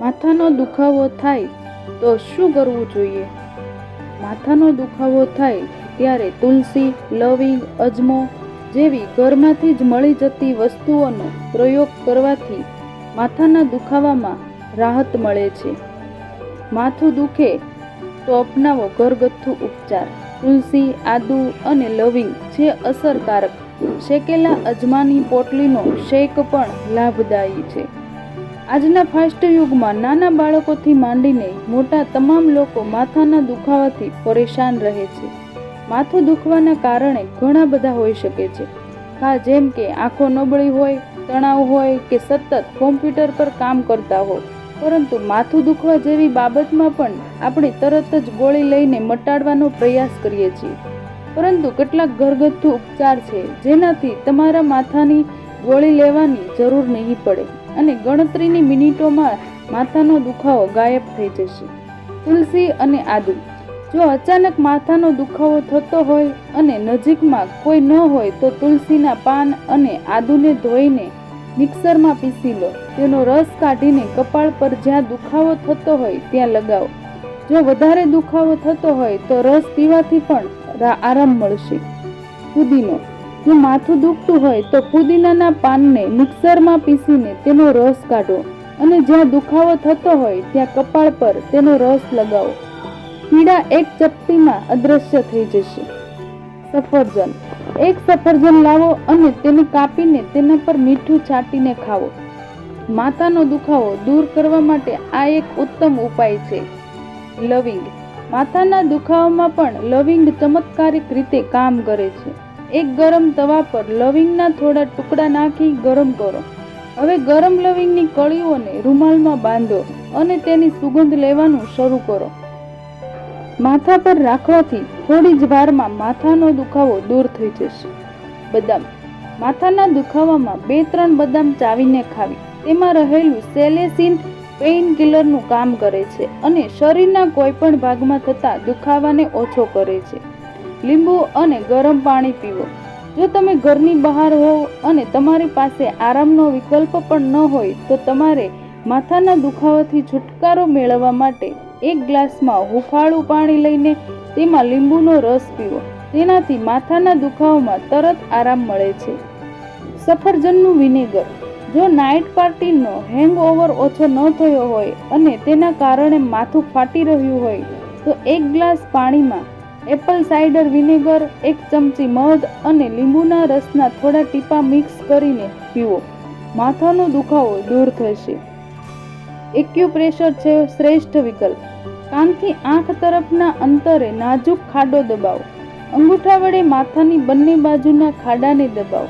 માથાનો દુખાવો થાય તો શું કરવું જોઈએ? માથાનો દુખાવો થાય ત્યારે તુલસી, લવિંગ, અજમો જેવી ઘરમાંથી જ મળી જતી વસ્તુઓનો પ્રયોગ કરવાથી માથાના દુખાવામાં રાહત મળે છે. માથું દુખે તો અપનાવો ઘરગથ્થુ ઉપચાર. તુલસી, આદુ અને લવિંગ જે અસરકારક, શેકેલા અજમાની પોટલીનો શેક પણ લાભદાયી છે. આજના ફાસ્ટ યુગમાં નાના બાળકોથી માંડીને મોટા તમામ લોકો માથાના દુખાવાથી પરેશાન રહે છે. માથું દુખવાના કારણે ઘણા બધા હોઈ શકે છે. હા, જેમ કે આંખો નબળી હોય, તણાવ હોય કે સતત કોમ્પ્યુટર પર કામ કરતા હોય. પરંતુ માથું દુખવા જેવી બાબતમાં પણ આપણે તરત જ ગોળી લઈને મટાડવાનો પ્રયાસ કરીએ છીએ. પરંતુ કેટલાક ઘરગથ્થુ ઉપચાર છે જેનાથી તમારા માથાની ગોળી લેવાની જરૂર નહીં પડે. અને ગણતરીની મિનિટોમાં માથાનો દુખાવો ગાયબ થઈ જશે. તુલસી અને આદુ. જો અચાનક માથાનો દુખાવો થતો હોય અને નજીકમાં કોઈ ન હોય તો તુલસીના પાન અને આદુને ધોઈને મિક્સરમાં પીસી લો. તેનો રસ કાઢીને કપાળ પર જ્યાં દુખાવો થતો હોય ત્યાં લગાવો. જો વધારે દુખાવો થતો હોય તો રસ પીવાથી પણ આરામ મળશે. ફુદીનો જો માથું દુખતું હોય તો ફુદીનાના પાનને મિક્સરમાં પીસીને તેનો રસ કાઢો અને જ્યાં દુખાવો થતો હોય ત્યાં કપાળ પર તેનો રસ લગાવો. પીડા એક ચપટીમાં અદૃશ્ય થઈ જશે. સફરજન. એક સફરજન લાવો અને તેને કાપીને તેના પર મીઠું છાંટીને ખાવો. માથાનો દુખાવો દૂર કરવા માટે આ એક ઉત્તમ ઉપાય છે. લવિંગ. માથાના દુખાવામાં પણ લવિંગ ચમત્કારિક રીતે કામ કરે છે. એક ગરમ તવા પર લવિંગના થોડા ટુકડા નાખી ગરમ કરો. હવે ગરમ લવિંગની કળીઓને રૂમાલમાં બાંધો અને તેની સુગંધ લેવાનું શરૂ કરો. માથા પર રાખવાથી થોડી જ વારમાં માથાનો દુખાવો દૂર થઈ જશે. બદામ. માથાના દુખાવામાં બે ત્રણ બદામ ચાવીને ખાવી. તેમાં રહેલું સેલેસિન પેઇન કિલરનું કામ કરે છે અને શરીરના કોઈપણ ભાગમાં થતા દુખાવાને ઓછો કરે છે. લીંબુ અને ગરમ પાણી પીવો. જો તમે ઘરની બહાર હોવ અને તમારી પાસે આરામનો વિકલ્પ પણ ન હોય, તો તમારે માથાના દુખાવાથી છુટકારો મેળવવા માટે એક ગ્લાસમાં હુફાળું પાણી લઈને તેમાં લીંબુનો રસ પીવો. તેનાથી માથાના દુખાવામાં તરત આરામ મળે છે. સફરજનનું વિનેગર. જો નાઇટ પાર્ટીનો હેંગઓવર ઓછો ન થયો હોય અને તેના કારણે માથું ફાટી રહ્યું હોય, તો એક ગ્લાસ પાણીમાં એપલ સાઇડર વિનેગર, એક ચમચી મધ અને લીંબુના રસના થોડા ટીપા મિક્સ કરીને પીવો. માથાનો દુખાવો દૂર થશે. એક્યુપ્રેશર છે શ્રેષ્ઠ વિકલ્પ. કાનથી આંખ તરફના અંતરે નાજુક ખાડો દબાવો. અંગૂઠા વડે માથાની બંને બાજુના ખાડાને દબાવો.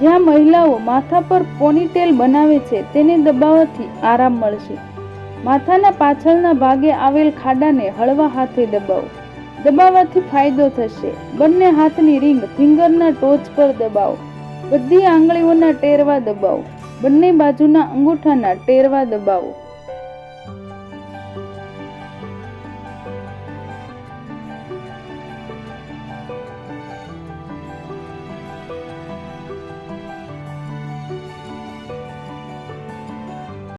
જ્યાં મહિલાઓ માથા પર પોનીટેલ બનાવે છે તેને દબાવવાથી આરામ મળશે. માથાના પાછળના ભાગે આવેલ ખાડાને હળવા હાથે દબાવો. દબાવવાથી ફાયદો થશે. બંને હાથની રિંગ ફિંગરના ટોચ પર દબાવો. બધી આંગળીઓના ટેરવા દબાવો. બંને બાજુના અંગૂઠાના ટેરવા દબાવો.